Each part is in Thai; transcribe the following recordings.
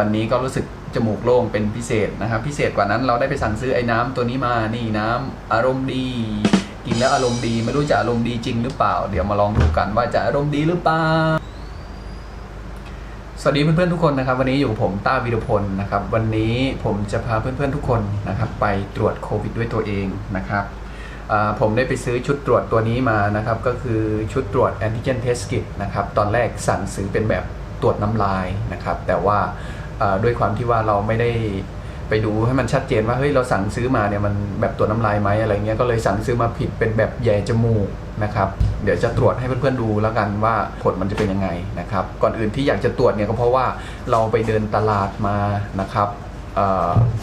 วันนี้ก็รู้สึกจมูกโล่งเป็นพิเศษนะครับ พิเศษกว่านั้นเราได้ไปสั่งซื้อไอ้น้ำตัวนี้มานี่น้ำอารมณ์ดีกินแล้วอารมณ์ดีไม่รู้จะอารมณ์ดีจริงหรือเปล่า เดี๋ยวมาลองดูกันว่าจะอารมณ์ดีหรือเปล่าสวัสดีเพื่อนๆทุกคนนะครับ วันนี้อยู่ผมต้าวีรพลนะครับ วันนี้ผมจะพาเพื่อนๆทุกคนนะครับ ไปตรวจโควิดด้วยตัวเองนะครับผมได้ไปซื้อชุดตรวจตัวนี้มานะครับ ก็คือชุดตรวจแอนติเจนเทสกิ t นะครับ ตอนแรกสั่งซื้อเป็นแบบตรวจน้ำลายนะครับ แต่ว่า ด้วยความที่ว่าเราไม่ได้ไปดูให้มันชัดเจนว่าเฮ้ยเราสั่งซื้อมาเนี่ยมันแบบตรวน้ำลายไหมอะไรเงี้ยก็เลยสั่งซื้อมาผิดเป็นแบบแย่จมูกนะครับเดี๋ยวจะตรวจให้เพื่อนๆดูแล้วกันว่าผลมันจะเป็นยังไงนะครับก่อนอื่นที่อยากจะตรวจเนี่ยก็เพราะว่าเราไปเดินตลาดมานะครับ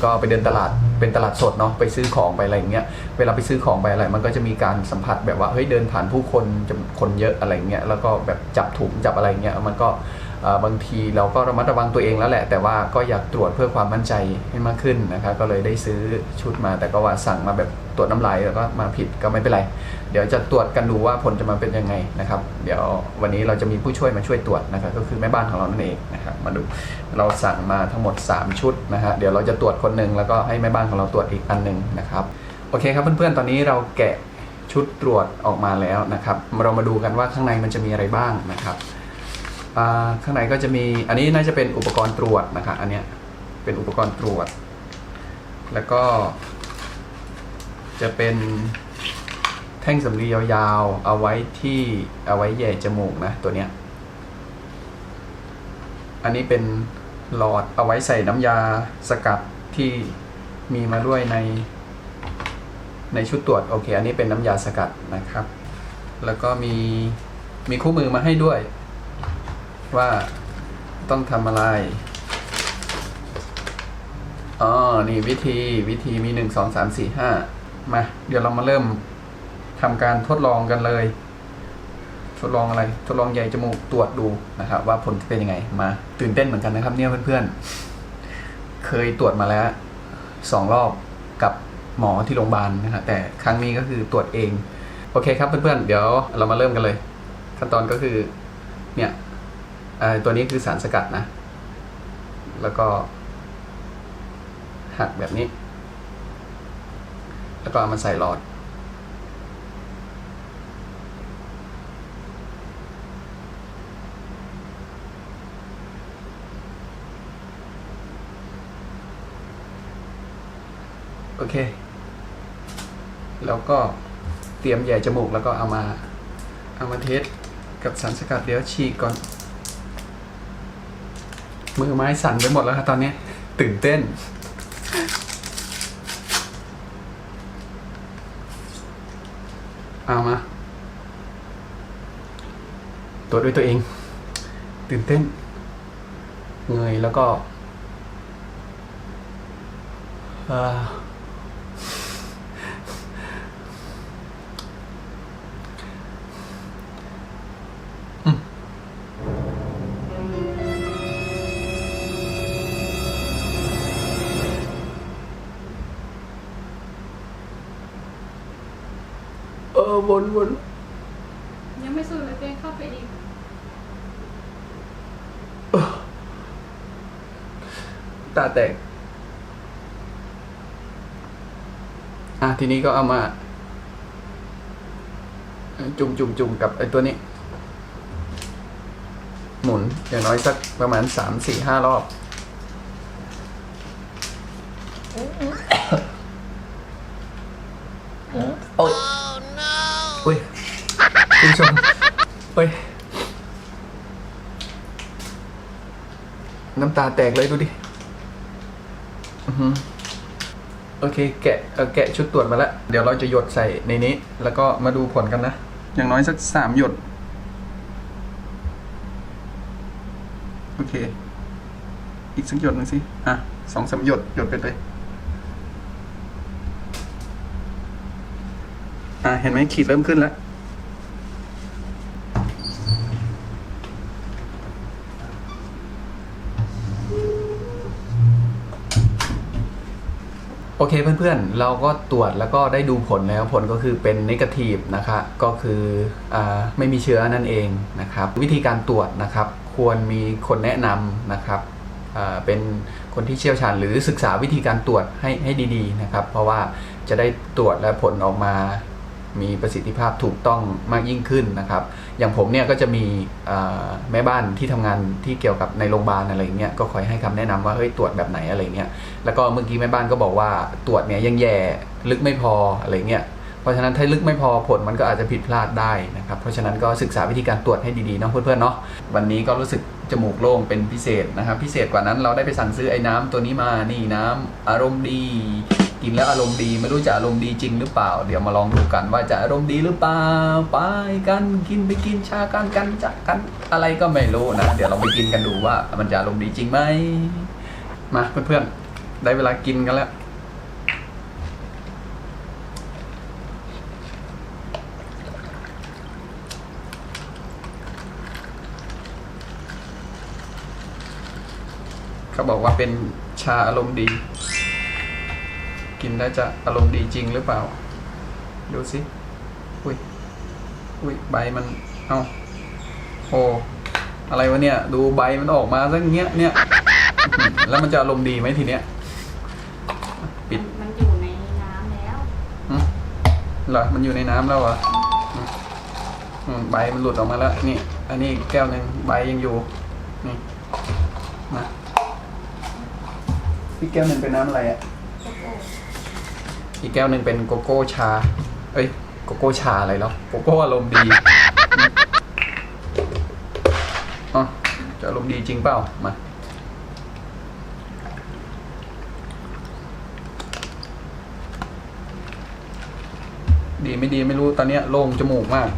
ก็ไปเดินตลาดเป็นตลาดสดเนาะไปซื้อของไปอะไรอย่างเงี้ยเวลาไปซื้อของไปอะไร มันก็จะมีการสัมผัสแบบว่าเฮ้ยเดินผ่านผู้คนจะคนเยอะอะไรเงี้ยแล้วก็แบบจับถุงจับอะไรเงี้ยมันก็ บางทีเราก็ระมัดระวังตัวเองแล้วแหละ แต่ว่าก็อยากตรวจเพื่อความมั่นใจให้มากขึ้นนะครับก็เลยได้ซื้อชุดมา แต่ก็ว่าสั่งมาแบบตรวจน้ำลายแล้วก็มาผิดก็ไม่เป็นไร เดี๋ยวจะตรวจกันดูว่าผลจะมาเป็นยังไงนะครับ เดี๋ยววันนี้เราจะมีผู้ช่วยมาช่วยตรวจนะครับก็คือแม่บ้านของเรานั่นเองนะครับมาดูเราสั่งมาทั้งหมด 3 ชุดนะฮะเดี๋ยวเราจะตรวจคนหนึ่งแล้วก็ให้แม่บ้านของเราตรวจอีกอันหนึ่งนะครับโอเคครับเพื่อนๆตอนนี้เราแกะชุดตรวจออกมาแล้วนะครับ เรามาดูกันว่าข้างในมันจะมีอะไรบ้างนะครับ อ่าข้างในก็จะมีอันนี้น่าจะเป็นอุปกรณ์ตรวจนะครับอันเนี้ยเป็นอุปกรณ์ตรวจ แล้วก็จะเป็นแท่งสำลียาวๆ เอาไว้ที่เอาไว้แย่จมูกนะตัวเนี้ย อันนี้เป็นหลอดเอาไว้ใส่น้ำยาสกัดที่มีมาด้วยในในชุดตรวจโอเค อันนี้เป็นน้ำยาสกัดนะครับ แล้วก็มีมีคู่มือมาให้ด้วย ว่าต้องทำอะไร อ๋อ นี่วิธีวิธีมีหนึ่งสองสามสี่ห้ามา เดี๋ยวเรามาเริ่มทำการทดลองกันเลย ทดลองอะไร ทดลองใหญ่จมูกตรวจดูนะครับ ว่าผลจะเป็นยังไง มา ตื่นเต้นเหมือนกันนะครับ เนี่ยเพื่อนๆ เคยตรวจมาแล้วสองรอบกับหมอที่โรงพยาบาลนะครับแต่ครั้งนี้ก็คือตรวจเอง โอเคครับเพื่อนๆ เดี๋ยวเรามาเริ่มกันเลย ขั้นตอนก็คือ เนี่ย ตัวนี้คือสารสกัดนะ แล้วก็ หักแบบนี้ แล้วก็เอามาใส่หลอด โอเค แล้วก็เตรียมใหญ่จมูกแล้วก็เอามา เอามาเทสกับสารสกัดเดี๋ยวฉีกก่อน มือไม้สั่นไปหมดแล้วครับตอนนี้ ตื่นเต้น เอามาตรวจด้วยตัวเอง ตื่นเต้น เงยแล้วก็ อ่า เออวนวนยังไม่สู้เลยเต้เข้าไปอีกตาแตก อะ ทีนี้ก็เอามา จุ่มจุ่มจุ่มกับไอ้ตัวนี้ หมุนอย่างน้อยสักประมาณสามสี่ห้ารอบ โอ้ยอุ้ย คุณผู้ชมเฮ้ย น้ำตาแตกเลยดูดิอือหือโอเค แกะแกะชุดตรวจมาแล้ว เดี๋ยวเราจะหยดใส่ในนี้ แล้วก็มาดูผลกันนะ อย่างน้อยสักสามหยด โอเค อีกสักหยดหนึ่งสิ อะสองสามหยด หยดไปเลยอะเห็นไหมขีดเริ่มขึ้นแล้ว โอเคเพื่อนๆ เราก็ตรวจแล้วก็ได้ดูผลแล้วผลก็คือเป็นนิเกทีฟนะคะก็คืออไม่มีเชื้อนั่นเองนะครับ วิธีการตรวจนะครับ ควรมีคนแนะนำนะครับเป็นคนที่เชี่ยวชาญหรือศึกษาวิธีการตรวจให้ให้ดีๆนะครับ เพราะว่าจะได้ตรวจและผลออกมามีประสิทธิภาพถูกต้องมากยิ่งขึ้นนะครับ อย่างผมเนี่ยก็จะมีแม่บ้านที่ทำงานที่เกี่ยวกับในโรงพยาบาลอะไรเงี้ยก็คอยให้คำแนะนำว่าเฮ้ยตรวจแบบไหนอะไรเงี้ยแล้วก็เมื่อกี้แม่บ้านก็บอกว่าตรวจเนี่ยยังแย่ลึกไม่พออะไรเงี้ยเพราะฉะนั้นถ้าลึกไม่พอผลมันก็อาจจะผิดพลาดได้นะครับเพราะฉะนั้นก็ศึกษาวิธีการตรวจให้ดีๆเนาะเพื่อนๆเนาะวันนี้ก็รู้สึกจมูกโล่งเป็นพิเศษนะครับพิเศษกว่านั้นเราได้ไปสั่งซื้อไอ้น้ำตัวนี้มานี่น้ำอารมณ์ดี กินแล้วอารมณ์ดีไม่รู้จะอารมณ์ดีจริงหรือเปล่า เดี๋ยวมาลองดูกันว่าจะอารมณ์ดีหรือเปล่าไปกันกินไปกินชากันกันจักกันอะไรก็ไม่รู้นะเดี๋ยวเราไปกินกันดูว่ามันจะอารมณ์ดีจริงไหมมาเพื่อนๆได้เวลากินกันแล้วเขาบอกว่าเป็นชาอารมณ์ดี กินแล้วจะอารมณ์ดีจริงหรือเปล่า ดูสิ อุ้ย อุ้ยใบมัน เอาโอ้อะไรวะเนี่ย ดูใบมันออกมาซะอย่างเงี้ยเนี่ยอื้อหือแล้วมันจะอารมณ์ดีไหมทีเนี้ย ปิด มันอยู่ในน้ำแล้วหึเหรอ มันอยู่ในน้ำแล้วเหรออืมอืมใบมันหลุดออกมาแล้ว นี่ อันนี้แก้วหนึ่งใบยังอยู่ นี่มาพี่แก้วหนึ่งเป็นน้ำอะไรอะโกโก้ อีกแก้วหนึ่งเป็นโกโก้ชา เอ้ย โกโก้ชาอะไรแล้วโกโก้อารมณ์ดีอ๋อจะอารมณ์ดีจริงเปล่า มา ดีไม่ดีไม่รู้ตอนนี้โล่งจมูกมาก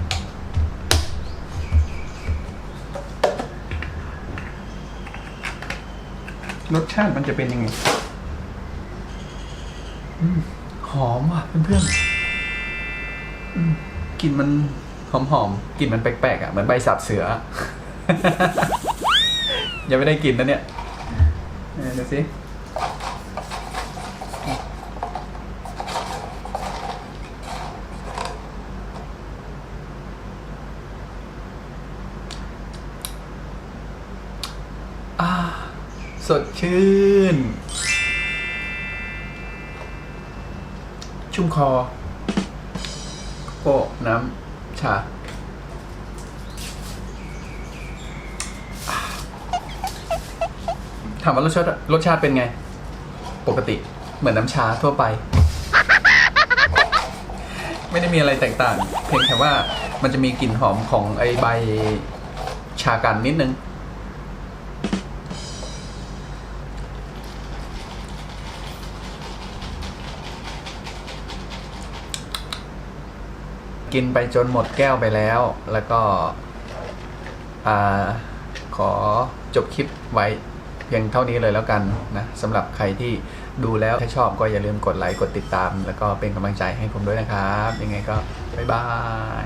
รสชาติมันจะเป็นยังไงห อมว่ะเพื่อนๆอืมกลิ่นมันหอมหอมๆกลิ่นมันแปลกๆอะเหมือนใบสับเสือ ยังไม่ได้กลิ่นนะเนี่ยเนี่ยดูสิอ่าสดชื่น ชุ่มคอโก้น้ำชา ถามว่ารสชาติรสชาติเป็นไง ปกติเหมือนน้ำชาทั่วไป ไม่ได้มีอะไรแตกต่าง เพียงแค่ว่ามันจะมีกลิ่นหอมของไอใบชากันนิดนึง กินไปจนหมดแก้วไปแล้ว แล้วก็ขอจบคลิปไว้เพียงเท่านี้เลยแล้วกันนะสำหรับใครที่ดูแล้วถ้าชอบก็อย่าลืมกดไลค์กดติดตาม แล้วก็เป็นกำลังใจให้ผมด้วยนะครับ ยังไงก็บ๊ายบาย